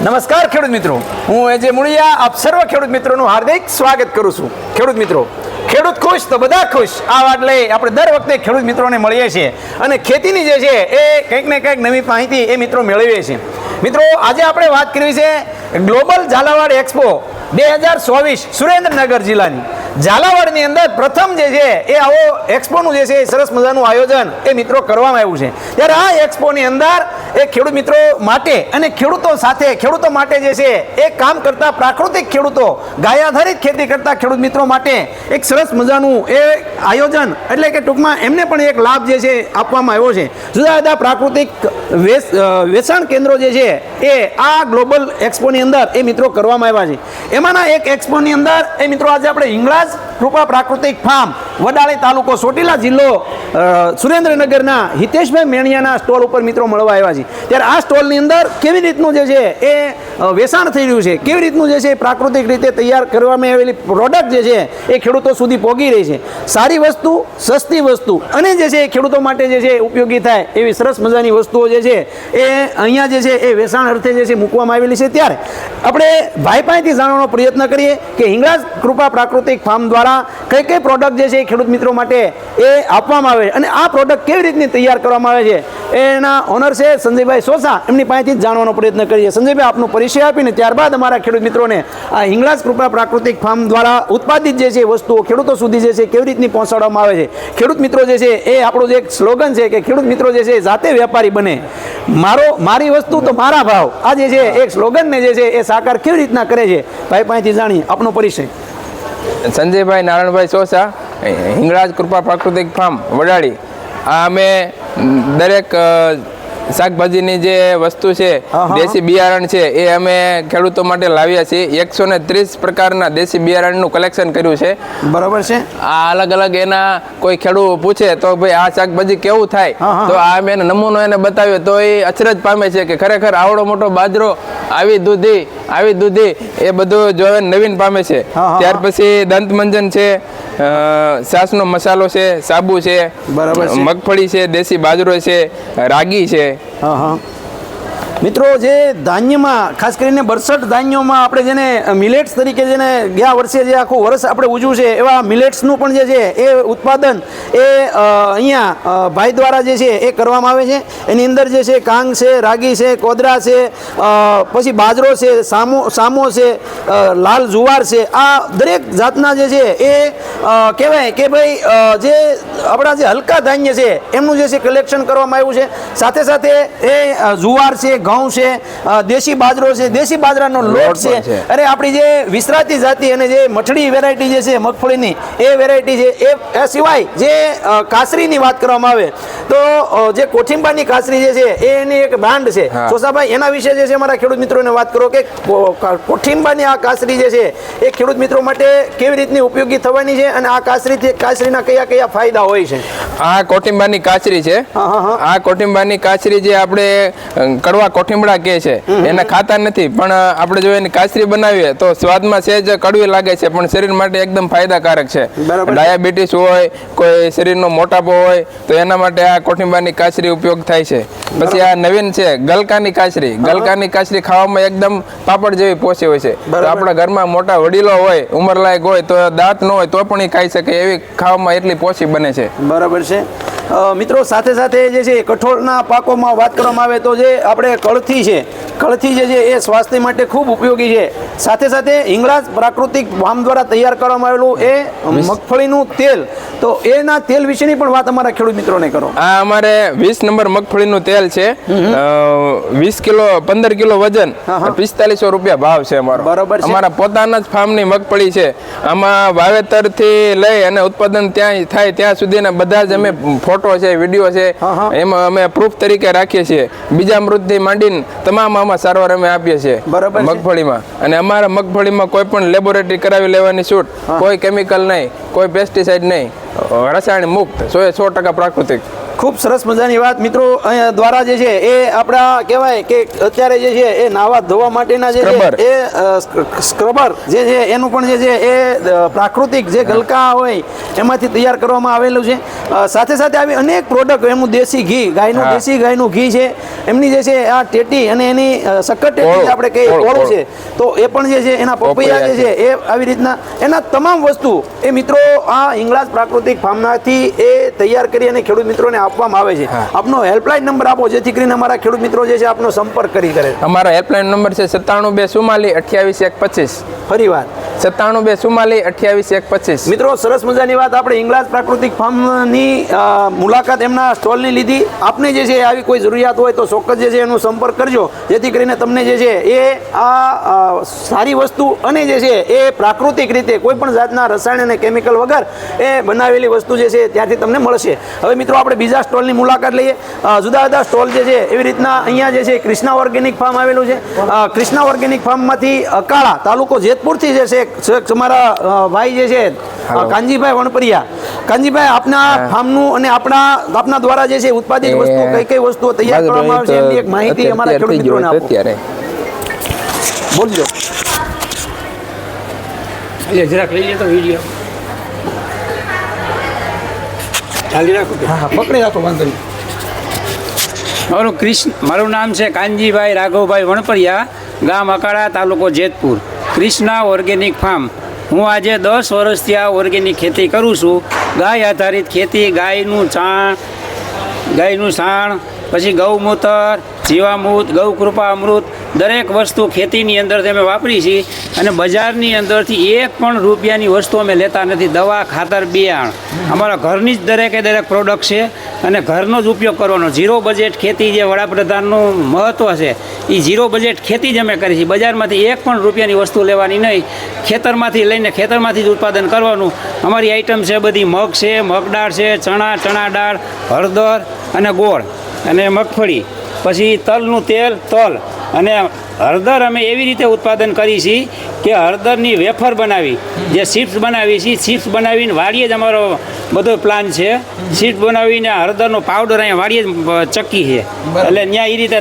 નમસ્કાર ખેડૂત મિત્રો. હું એજે મુળિયા, આપ સર્વ ખેડૂત મિત્રોનું હાર્દિક સ્વાગત કરું છું. ખેડૂત મિત્રો, ખેડૂત ખુશ તો બધા ખુશ. આ વાત લઈ આપણે દર વખતે ખેડૂત મિત્રોને મળીએ છીએ. અને ખેતીની જે છે એ કંઈક ને કંઈક નવી માહિતી એ મિત્રો મેળવીએ છીએ. મિત્રો, આજે આપણે વાત કરવી છે ગ્લોબલ ઝાલાવાડ એક્સપો બે હજાર ચોવીસ સુરેન્દ્રનગર જિલ્લાની. ઝાલાવાડની અંદર પ્રથમ જે છે એ આવો એક્સપોનું જે છે એ સરસ મજાનું આયોજન એ મિત્રો કરવામાં આવ્યું છે. ત્યારે આ એક્સપોની અંદર એ ખેડૂત મિત્રો માટે અને ખેડૂતો સાથે, ખેડૂતો માટે જે છે, એ કામ કરતા પ્રાકૃતિક ખેડૂતો, ગાય આધારિત ખેતી કરતા ખેડૂત મિત્રો માટે એક સરસ મજાનું એ આયોજન, એટલે કે ટૂંકમાં એમને પણ એક લાભ જે છે, આપવામાં આવ્યો છે. જુદા જુદા પ્રાકૃતિક વેચાણ કેન્દ્રો જે છે, એ આ ગ્લોબલ એક્સપોની અંદર એ મિત્રો કરવામાં આવ્યા છે. એમાંના એક એક્સપોની અંદર, એ મિત્રો આજે આપણે હિંગળાજ કૃપા પ્રાકૃતિક ફાર્મ વડાળી તાલુકો ચોટીલા જિલ્લો સુરેન્દ્રનગરના હિતેશભાઈ મેણિયાના સ્ટોલ ઉપર મિત્રો મળવા આવ્યા છે. ત્યારે આ સ્ટોલની અંદર કેવી રીતનું જે છે એ વેસાણ થઈ રહ્યું છે? કેવી રીતનું જે છે પ્રાકૃતિક રીતે તૈયાર કરવામાં આવેલી પ્રોડક્ટ જે છે એ ખેડૂતો સુધી પહોંચી રહી છે? સારી વસ્તુ, સસ્તી વસ્તુ અને જે છે એ ખેડૂતો માટે જે છે ઉપયોગી થાય એવી સરસ મજાની વસ્તુઓ જે છે એ અહીંયા જે છે એ વેચાણ અર્થે જે છે મૂકવામાં આવેલી છે. ત્યારે આપણે ભાઈ પાસેથી જાણવાનો પ્રયત્ન કરીએ કે હિંગળાજ કૃપા પ્રાકૃતિક ફાર્મ દ્વારા કઈ કઈ પ્રોડક્ટ જે છે એ ખેડૂત મિત્રો માટે એ આપવામાં આવે છે. અને આ પ્રોડક્ટ કેવી રીતની તૈયાર કરવામાં આવે છે? એના ઓનર છે સંજયભાઈ સોસા. એમની પાસેથી જાણવાનો પ્રયત્ન કરીએ. સંજયભાઈ, આપનો પરિચય આપીને ત્યારબાદ અમારા ખેડૂત મિત્રોને આ હિંગળાજ કૃપા પ્રાકૃતિક ફાર્મ દ્વારા ઉત્પાદિત જે છે વસ્તુઓ ખેડૂતો સુધી જે છે કેવી રીતની પહોંચાડવામાં આવે છે? ખેડૂત મિત્રો જે છે એ આપણું જે એક સ્લોગન છે કે ખેડૂત મિત્રો જે છે જાતે વેપારી બને. મારો, મારી વસ્તુ તો મારા ભાવ. આ જે છે એક સ્લોગનને જે છે એ સાકાર કેવી રીતના કરે છે? ભાઈ પાસેથી જાણીએ. આપનો પરિચય. સંજયભાઈ નારાયણભાઈ સોસા. હિંગળાજ કૃપા પ્રાકૃતિક ફાર્મ વડાળી. આ અમે દરેક શાકભાજીની જે વસ્તુ છે. દેશી બિયારણ છે એ અમે ખેડૂતો માટે લાવ્યા છીએ. એકસો ને ત્રીસ પ્રકારના દેશી બિયારણનું કલેક્શન કર્યું છે. બરાબર છે. આ અલગ અલગ એના કોઈ ખેડૂત પૂછે તો ભાઈ આ શાકભાજી કેવું થાય. તો આ અમે એને નમૂનો એને બતાવ્યો. તો એ અચરજ પામે છે કે ખરેખર આવડો મોટો બાજરો આવી દૂધી આવી દૂધી એ બધું જોવે નવીન પામે છે. ત્યાર પછી પછી દંતમંજન છે સાસનો મસાલો છે સાબુ છે બરાબર છે. મગફળી છે દેશી બાજરો છે રાગી છે. હા હા. મિત્રો, જે ધાન્યમાં, ખાસ કરીને બરસઠ ધાન્યોમાં આપણે જેને મિલેટ્સ તરીકે જેને ગયા વર્ષે જે આખું વર્ષ આપણે ઉજવ્યું છે, એવા મિલેટ્સનું પણ જે છે, એ ઉત્પાદન એ અહીંયા ભાઈ દ્વારા જે છે, એ કરવામાં આવે છે. એની અંદર જે છે, કાંગ છે, રાગી છે, કોદરા છે પછી બાજરો છે, સામો સામો છે લાલ જુવાર છે. આ દરેક જાતના જે છે, એ કહેવાય કે ભાઈ જે આપણા જે હલકા ધાન્ય છે, એમનું જે છે કલેક્શન કરવામાં આવ્યું છે. સાથે સાથે એ જુવાર છે ઘઉં છે દેશી બાજરો છે દેશી બાજરાનો લોટ છે. અને અરે આપણી જે વિસરાતી જાતિ અને જે મઠડી વેરાયટી જે છે મગફળીની એ વેરાયટી છે. એ સિવાય જે કાસરીની વાત કરવામાં આવે તો જે કોઠિંબાની કાસરી જે છે એ એની એક બ્રાન્ડ છે. સોસાભાઈ એના વિશે જે છે મારા ખેડૂત મિત્રોને વાત કરો કે કોઠિંબાની આ કાસરી જે છે એ ખેડૂત મિત્રો માટે કેવી રીતની ઉપયોગી થવાની છે અને આ કાસરીથી કાસરીના કયા કયા ફાયદા હોય છે આ કોઠિંબાની કાચરી છે. આ કોઠિંબાની કાચરી જે આપણે કડવા કોઠિંબડા કહે છે એને ખાતા નથી પણ આપણે જો એની કાચરી બનાવીએ તો સ્વાદમાં સહેજ કડવી લાગે છે પણ શરીર માટે એકદમ ફાયદાકારક છે છે. ડાયાબિટીસ હોય કોઈ શરીરનો મોટાપો હોય તો એના માટે આ કોઠિંબાની કાચરી ઉપયોગ થાય છે. પછી આ નવીન છે ગલકાની કાચરી. ગલકાની કાચરી ખાવામાં એકદમ પાપડ જેવી પોચી હોય છે. તો. આપણા ઘરમાં મોટા વડીલો હોય ઉંમરલાયક હોય તો દાંત ન હોય તો પણ એ ખાઈ શકે એવી ખાવામાં એટલી પોચી બને છે. બરાબર છે. મિત્રો સાથે સાથે જે છે કઠોળના પાકોમાં વાત કરવામાં આવે તો જે આપણે કળથી છે કળથી જે છે એ સ્વાસ્થ્ય માટે ખૂબ ઉપયોગી છે. સાથે સાથે હિંગળાજ પ્રાકૃતિક ફાર્મ દ્વારા તૈયાર કરવામાં આવેલું એ મગફળીનું તેલ. તો એના તેલ વિશેની પણ વાત અમારા ખેડૂત મિત્રોને કરો. આ અમારે વીસ નંબર મગફળીનું તેલ છે. વીસ કિલો પંદર કિલો વજન. પિસ્તાલીસો રૂપિયા ભાવ છે અમારો. બરોબર છે. અમારા પોતાના જ ફાર્મની મગફળી છે. આમાં વાવેતરથી લઈ અને ઉત્પાદન ત્યાં થાય ત્યાં સુધીના બધા જ અમે ફોટો છે વીડિયો છે. એમાં અમે પ્રૂફ તરીકે રાખીએ છીએ. બીજા મૃતથી માંડીને તમામ આમાં સારવાર અમે આપીએ છીએ બરોબર મગફળીમાં. અને અમારા મગફળીમાં કોઈ પણ લેબોરેટરી કરાવી લેવાની છૂટ. કોઈ કેમિકલ નહીં કોઈ પેસ્ટિસાઇડ નહીં. રસાયણ મુક્ત. સો એ સો ટકા પ્રાકૃતિક. ખૂબ સરસ મજાની વાત. મિત્રો અહીંયા દ્વારા જે છે એ આપણા કહેવાય કે અત્યારે જે છે એ નાવા ધોવા માટેના જે છે એ સ્ક્રબર જે છે એનું પણ જે છે એ પ્રાકૃતિક જે ગલકા હોય એમાંથી તૈયાર કરવામાં આવેલું છે. સાથે સાથે આવી અનેક પ્રોડક્ટ એમનું દેશી ઘી ગાયનું દેશી ગાયનું ઘી છે. એમની જે છે આ ટેટી અને એની સક્કર ટેટી આપણે કહીએ કોળું. છે. તો એ પણ જે છે એના પપૈયા જે છે. એ આવી રીતના એના તમામ વસ્તુ એ મિત્રો આ હિંગળાજ પ્રાકૃતિક ફાર્મનાથી એ તૈયાર કરી અને ખેડૂત મિત્રોને આપવામાં આવે છે. આપનો હેલ્પલાઇન નંબર આપો જેથી કરીને અમારા ખેડૂત મિત્રો જે છે આપનો સંપર્ક કરી કરે. અમારો હેલ્પલાઇન નંબર છે સત્તાણું બે ચુમ્માલીસ અઠ્યાવીસ એક પચીસ. ફરી વાર સત્તાણું બે ચુમ્માલીસ, અઠ્યાવીસ, એક પચીસ. મિત્રો, સરસ મજાની વાત આપણે ઇંગ્લાજ પ્રાકૃતિક ફાર્મની મુલાકાત એમના સ્ટોલની લીધી. આપને જે છે આવી કોઈ જરૂરિયાત હોય તો ચોક્કસ જે છે એનો સંપર્ક કરજો. જેથી કરીને તમને જે છે એ આ સારી વસ્તુ અને જે છે એ પ્રાકૃતિક રીતે કોઈ પણ જાતના રસાયણ અને કેમિકલ વગર એ બનાવેલી વસ્તુ જે છે ત્યાંથી તમને મળશે. હવે મિત્રો, આપણે બીજા સ્ટોલની મુલાકાત લઈએ. જુદા જુદા સ્ટોલ જે છે એવી રીતના અહીંયા જે છે કૃષ્ણા ઓર્ગેનિક ફાર્મ આવેલું છે. કૃષ્ણા ઓર્ગેનિક ફાર્મમાંથી અકાળા તાલુકો જેતપુરથી જે છે છે તમારા ભાઈ જે છે કાનજીભાઈ વણપરિયા. કાનજીભાઈ આપના ફાર્મનું અને આપણા આપના દ્વારા જે છે ઉત્પાદિત વસ્તુ કઈ કઈ વસ્તુઓ તૈયાર કરવામાં આવે છે એમની એક માહિતી અમારા ખેડૂત મિત્રોને આપો. અત્યારે. બોલજો. એટલે જરાક લઈ લે તો વીડિયો. ચાલી રાખો હા હા પકડી રાખો વાંધો નહીં. મારું કૃષ્ણ મારું નામ છે કાનજીભાઈ રાઘવભાઈ વણપરિયા ગામ અકાળા તાલુકો જેતપુર. Krishna organic farm. હું આજે દસ વર્ષથી આ ઓર્ગેનિક ખેતી કરું છું. ગાય આધારિત ખેતી, ગાયનું છાણ ગાયનું છાણ પછી ગૌમૂત્ર, જીવામૃત, ગૌકૃપા અમૃત દરેક વસ્તુ ખેતીની અંદર અમે વાપરી છીએ અને બજારની અંદરથી એક પણ રૂપિયાની વસ્તુ અમે લેતા નથી. દવા, ખાતર, બિયાણ. અમારા ઘરની જ દરેકે દરેક પ્રોડક્ટ છે અને ઘરનો જ ઉપયોગ કરવાનો. ઝીરો બજેટ ખેતી જે વડાપ્રધાનનું મહત્ત્વ છે, એ ઝીરો બજેટ ખેતી જ અમે કરી છીએ. બજારમાંથી એક પણ રૂપિયાની વસ્તુ લેવાની નહીં. ખેતરમાંથી લઈને ખેતરમાંથી જ ઉત્પાદન કરવાનું. અમારી આઈટમ છે બધી મગ છે મગદાળ છે, ચણા ચણા દાળ, હળદર અને ગોળ અને મગફળી. પછી તલનું તેલ, તલ. અને હળદર અમે એવી રીતે ઉત્પાદન કરી છીએ કે હળદરની વેફર બનાવી જે ચિપ્સ બનાવી છીએ ચિપ્સ બનાવીને વાડીએ જ અમારો બધો પ્લાન છે. ચિપ્સ બનાવીને હળદરનો પાવડર અહીંયા વાડીએ જ ચક્કી છે. એટલે ત્યાં એ રીતે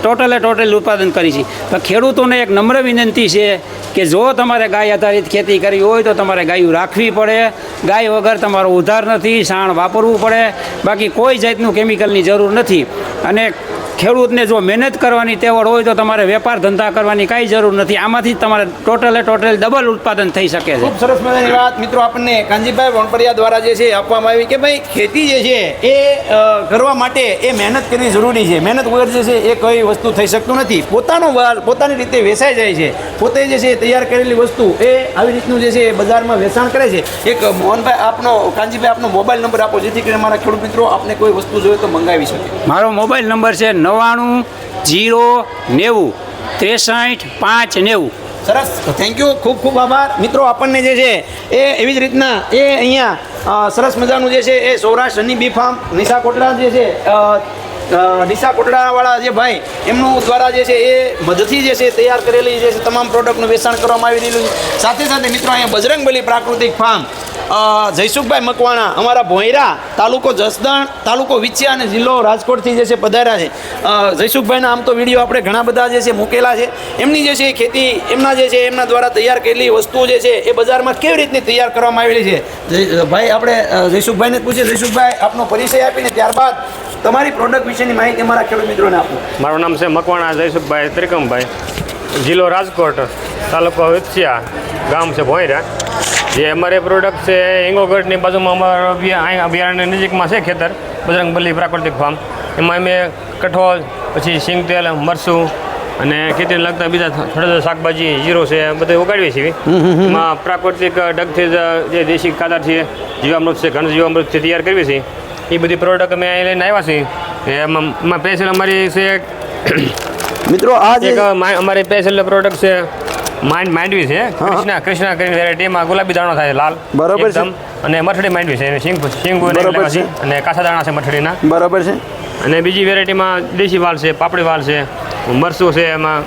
ટોટલે ટોટલ ઉત્પાદન કરી છે. તો ખેડૂતોને એક નમ્ર વિનંતી છે કે જો તમારે ગાય આધારિત ખેતી કરવી હોય તો તમારે ગાયું રાખવી પડે. ગાય વગર તમારો ઉધાર નથી સાણ વાપરવું પડે. બાકી કોઈ જાતનું કેમિકલની જરૂર નથી. અને ખેડૂતને જો મહેનત કરવાની તેવડ હોય તો તમારે વેપાર ધંધા કરવાની કાંઈ જરૂર નથી. આમાંથી તમારે ટોટલે ટોટલ ડબલ ઉત્પાદન થઈ શકે છે. ખૂબ સરસ મજાની વાત. મિત્રો આપણને કાનજીભાઈ વણપરિયા દ્વારા જે છે આપવામાં આવી કે ભાઈ ખેતી જે છે એ કરવા માટે એ મહેનત કરવી જરૂરી છે. મહેનત વગર જે છે એ કઈ વસ્તુ થઈ શકતું નથી. પોતાનો વાલ પોતાની રીતે વેચાઈ જાય છે. પોતે જે છે તૈયાર કરેલી વસ્તુ એ આવી રીતનું જે છે એ બજારમાં વેચાણ કરે છે. એક મોહનભાઈ આપનો કાનજીભાઈ આપનો મોબાઈલ નંબર આપો જેથી કરીને મારા ખેડૂત મિત્રો આપને કોઈ વસ્તુ જોઈએ તો મંગાવી શકે. મારો મોબાઈલ નંબર છે નવ્વાણું જીરો નેવું ત્રેસઠ પાંચ નેવું. સરસ. થેન્ક યુ ખૂબ ખૂબ આભાર. મિત્રો, આપણને જે છે, એ એવી જ રીતના એ અહીંયા સરસ મજાનું જે છે, એ Saurashtra honey bee farm Nisha Kotda જે છે નિશા કોટડાવાળા જે ભાઈ, એમનું દ્વારા જે છે, એ મદદથી જે છે, તૈયાર કરેલી જે છે, તમામ પ્રોડક્ટનું વેચાણ કરવામાં આવી રહેલું છે. સાથે સાથે મિત્રો, અહીંયા બજરંગબલી પ્રાકૃતિક ફાર્મ જયસુખભાઈ મકવાણા, અમારા ભોંયરા, તાલુકો જસદણ, તાલુકો વિછિયા અને જિલ્લો રાજકોટથી જે છે પધાર્યા છે. જયસુખભાઈના આમ તો વીડિયો આપણે ઘણા બધા જે છે મૂકેલા છે. એમની જે છે ખેતી, એમના જે છે, એમના દ્વારા તૈયાર કરેલી વસ્તુઓ જે છે એ બજારમાં કેવી રીતની તૈયાર કરવામાં આવેલી છે? ભાઈ આપણે જયસુખભાઈને પૂછીએ. જયસુખભાઈ, આપનો પરિચય આપીને ત્યારબાદ તમારી પ્રોડક્ટ વિશેની માહિતી અમારા ખેડૂત મિત્રોને આપો. મારું નામ છે મકવાણા જયસુખભાઈ ત્રિકમભાઈ. જિલ્લો રાજકોટ, તાલુકો વિછિયા ગામ છે ભોંયરા. જે અમારે પ્રોડક્ટ છે હિંગોગઢની બાજુમાં અમારો અભિયા- નજીકમાં છે ખેતર બજરંગબલી પ્રાકૃતિક ફાર્મ એમાં અમે કઠોળ પછી સિંગ તેલ મરસું અને ખેતીને લગતા બીજા થોડા થોડા શાકભાજી જીરો છે બધું ઉગાડીએ છીએ. એમાં પ્રાકૃતિક ડગથી જ જે દેશી ખાતર છે જીવામૃત છે ઘન જીવામૃતથી તૈયાર કરીએ છીએ. એ બધી પ્રોડક્ટ અમે અહીં લઈને આવ્યા છીએ. એમાં સ્પેશિયલ અમારી છે મિત્રો આ એક અમારી પેસેલ પ્રોડક્ટ છે માઇન્ડ માંડવી છે. કૃષ્ણા કૃષ્ણા કરીને વેરાયટી એમાં ગુલાબી દાણો થાય લાલ બરોબર છે. અને મઠડી માંડવી છે સિંગ શીંગ બરોબર છે. અને કાસા દાણા છે મઠડીના બરોબર છે. અને બીજી વેરાયટીમાં દેશી વાલ છે પાપડી વાલ છે મરસું છે એમાં.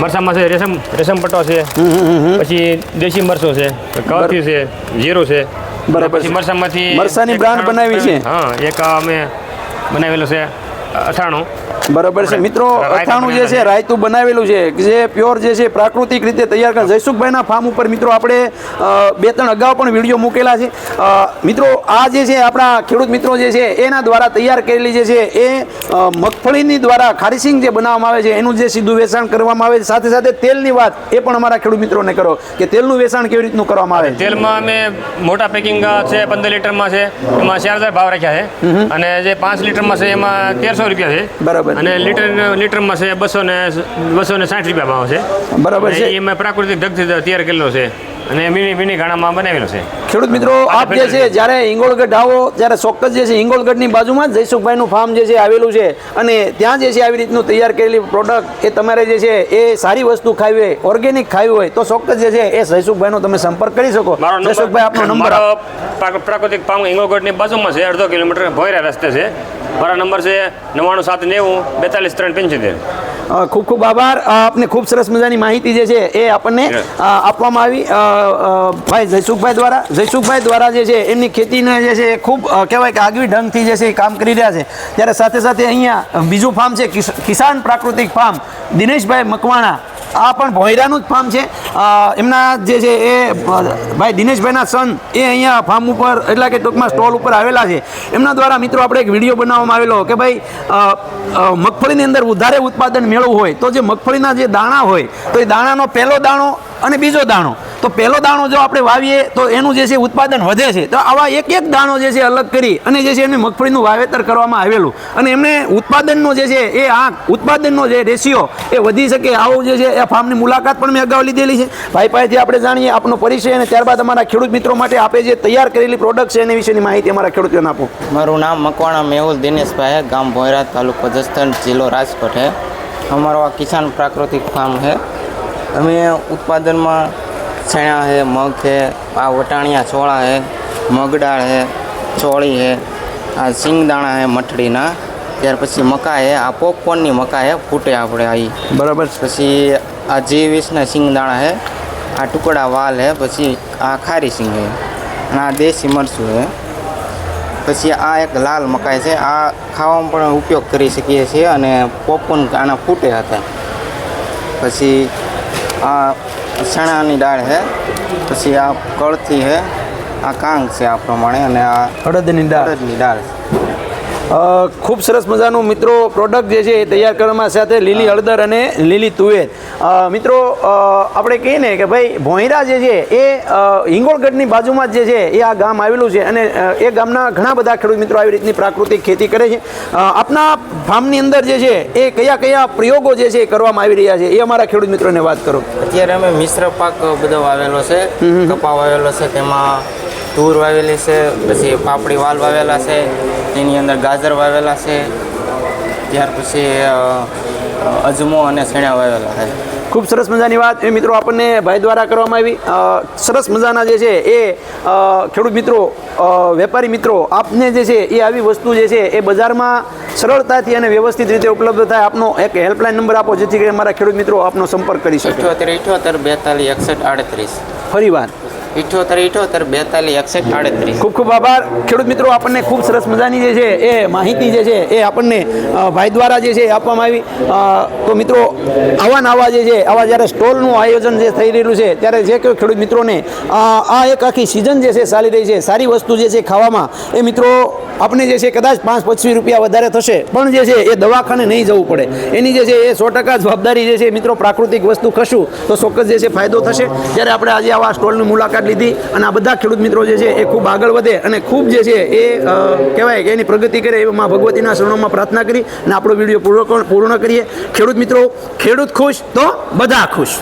મરસામાં છે રેશમ રેશમ પટ્ટો છે. પછી દેશી મરસો છે કવથી છે જીરું છે. બરાબર પછી મરસામાંથી મરસાની બ્રાન્ડ બનાવી છે. હા એક અમે બનાવેલું છે અથાણું બરાબર છે. મિત્રો અથાણું જે છે રાયતું બનાવેલું છે જે પ્યોર જે છે પ્રાકૃતિક રીતે તૈયાર કરે જયસુખભાઈના ફાર્મ ઉપર મિત્રો આપણે બે ત્રણ અગાઉ પણ વીડિયો મૂકેલા છે. મિત્રો આ જે છે આપણા ખેડૂત મિત્રો જે છે એના દ્વારા તૈયાર કરેલી જે છે એ મગફળીની દ્વારા ખારીસિંગ જે બનાવવામાં આવે છે એનું જે સીધું વેચાણ કરવામાં આવે છે. સાથે સાથે તેલની વાત એ પણ અમારા ખેડૂત મિત્રોને કરો કે તેલનું વેચાણ કેવી રીતનું કરવામાં આવે તેલમાં અમે મોટા પેકિંગ છે પંદર લીટરમાં છે. એમાં ચાર હજાર ભાવ રાખ્યા છે. અને જે પાંચ લીટરમાં છે એમાં તેરસો રૂપિયા છે. બરાબર. અને લીટર લીટરમાં છે બસો ને બસો ને સાઠ રૂપિયા ભાવ છે. બરાબર છે. એમાં પ્રાકૃતિક ધગથી તૈયાર કરેલો છે. અને મીની મિની ગાણામાં બનાવેલો છે. ખેડૂત મિત્રો આપ જે છે જ્યારે હિંગોળગઢ આવો ત્યારે ચોક્કસ જે છે હિંગોળગઢની બાજુમાં જયસુખભાઈનું ફાર્મ જે છે આવેલું છે. અને ત્યાં જે છે આવી રીતનું તૈયાર કરેલી પ્રોડક્ટ એ તમારે જે છે એ સારી વસ્તુ ખાવી હોય ઓર્ગેનિક ખાવી હોય તો ચોક્કસ જે છે એ જયસુખભાઈનો તમે સંપર્ક કરી શકો. જયસુખભાઈ આપનો નંબર પ્રા- પ્રાકૃતિક ફાર્મ હિંગોળગઢની બાજુમાં છે અડધો કિલોમીટર ભોયરા રસ્તે છે. મારો નંબર છે નવ્વાણું સાત નેવું બેતાલીસ ત્રણ પંચોતેર. ખૂબ ખૂબ આભાર. આપને ખૂબ સરસ મજાની માહિતી જે છે એ આપણને આપવામાં આવી. ભાઈ જયસુખભાઈ દ્વારા જયસુખભાઈ દ્વારા જે છે એમની ખેતીને જે છે એ ખૂબ કહેવાય કે આગવી ઢંગથી જે છે એ કામ કરી રહ્યા છે. ત્યારે સાથે સાથે અહીંયા બીજું ફાર્મ છે કિસાન પ્રાકૃતિક ફાર્મ દિનેશભાઈ મકવાણા. આ પણ ભોયરાનું જ ફાર્મ છે. એમના જે છે એ ભાઈ દિનેશભાઈના સન એ અહીંયા ફાર્મ ઉપર, એટલે કે ટૂંકમાં સ્ટોલ ઉપર આવેલા છે. એમના દ્વારા મિત્રો આપણે એક વીડિયો બનાવવામાં આવેલો કે ભાઈ મગફળીની અંદર વધારે ઉત્પાદન મેળવવું હોય તો જે મગફળીના જે દાણા હોય, તો એ દાણાનો પહેલો દાણો અને બીજો દાણો. તો પહેલો દાણો જો આપણે વાવીએ, તો એનું જે છે ઉત્પાદન વધે છે. તો આવા એક એક દાણો જે છે અલગ કરી અને જે છે એને મગફળીનું વાવેતર કરવામાં આવેલું. અને એમને ઉત્પાદનનો જે છે એ આંક ઉત્પાદનનો જે રેશિયો એ વધી શકે આવું જે છે એ ફાર્મની મુલાકાત પણ મેં અગાઉ લીધેલી છે. ભાઈ પાસેથી આપણે જાણીએ આપનો પરિચય અને ત્યારબાદ અમારા ખેડૂત મિત્રો માટે આપે જે તૈયાર કરેલી પ્રોડક્ટ છે એની વિશેની માહિતી અમારા ખેડૂતોને આપો. મારું નામ મકવાણા મેહુલ દિનેશભાઈ ગામ ભોયરા તાલુકો જસદણ, જિલ્લો રાજકોટ છે. અમારો આ કિસાન પ્રાકૃતિક ફાર્મ છે. અમે ઉત્પાદનમાં ચણા છે મગ છે આ વટાણિયા છોળા છે મગડાળ છે ચોળી છે આ સિંગદાણા છે મઠડીના. ત્યાર પછી મકા છે આ પોપકોર્નની મકા છે ફૂટે આપણે આવી બરાબર. પછી આ જે વીસના સિંગદાણા છે આ ટુકડા વાલ છે પછી આ ખારી સિંગ છે અને આ દેશી મરચું છે પછી આ એક લાલ મકાઈ છે આ ખાવામાં પણ ઉપયોગ કરી શકીએ છીએ અને પોપકોર્ન આના ફૂટે હતા. પછી આ ચણાની દાળ છે. પછી આ કળથી છે. આ કાંગ છે આ પ્રમાણે અને આ અડદની દાળ. અડદની દાળ અ, ખૂબ સરસ મજાનું મિત્રો પ્રોડક્ટ જે છે એ તૈયાર કરવામાં સાથે લીલી હળદર અને લીલી તુવેર. મિત્રો આપણે કહીએ ને કે ભાઈ ભોંયરા જે છે એ હિંગોળગઢની બાજુમાં જ જે છે એ આ ગામ આવેલું છે અને એ ગામના ઘણા બધા ખેડૂત મિત્રો આવી રીતની પ્રાકૃતિક ખેતી કરે છે. આપના ફાર્મની અંદર જે છે એ કયા કયા પ્રયોગો જે છે એ કરવામાં આવી રહ્યા છે એ અમારા ખેડૂત મિત્રોને વાત કરો. અત્યારે અમે મિશ્ર પાક બધો વાવેલો છે કપા વાવેલો છે તેમાં તુર વાવેલી છે પછી પાપડી વાલ વાવેલા છે તેની અંદર ગાજર વાવેલા છે ત્યાર પછી અજમો અને છેણા વાવેલા છે. ખૂબ સરસ મજાની વાત. એ મિત્રો આપણને ભાઈ દ્વારા કરવામાં આવી. સરસ મજાના જે છે એ ખેડૂત મિત્રો વેપારી મિત્રો આપને જે છે એ આવી વસ્તુ જે છે એ બજારમાં સરળતાથી અને વ્યવસ્થિત રીતે ઉપલબ્ધ થાય. આપનો એક હેલ્પલાઇન નંબર આપો જેથી કરીને મારા ખેડૂત મિત્રો આપનો સંપર્ક કરી શકે. અઠ્યોતેર અઠ્યોતેર બેતાલીસ એકસઠ આડત્રીસ. ફરી વાર ઇઠ્યોતેર ઇઠ્યોતેર બેતાલીસ એકસઠ આડત્રીસ ખૂબ ખૂબ આભાર ખેડૂત મિત્રો આપણને ખૂબ સરસ મજાની જે છે એ માહિતી જે છે એ આપણને ભાઈ દ્વારા જે છે એ આપવામાં આવી તો મિત્રો આવા ને આવા જે છે આવા જ્યારે સ્ટોલનું આયોજન જે થઈ રહેલું છે ત્યારે જે કોઈ ખેડૂત મિત્રોને આ એક આખી સિઝન જે છે ચાલી રહી છે સારી વસ્તુ જે છે ખાવામાં એ મિત્રો આપણે જે છે કદાચ પાંચ પચીસ રૂપિયા વધારે થશે પણ જે છે એ દવાખાને નહીં જવું પડે એની જે છે એ સો ટકા જવાબદારી જે છે મિત્રો પ્રાકૃતિક વસ્તુ ખશું તો ચોક્કસ જે છે ફાયદો થશે ત્યારે આપણે આજે આવા સ્ટોલની મુલાકાત લીધી અને આ બધા ખેડૂત મિત્રો જે છે એ ખૂબ આગળ વધે અને ખૂબ જે છે એ કહેવાય કે એની પ્રગતિ કરે એવી માં ભગવતીના શરણોમાં પ્રાર્થના કરી અને આપણો વીડિયો પૂર્ણ પૂર્ણ કરીએ. ખેડૂત મિત્રો, ખેડૂત ખુશ તો બધા ખુશ.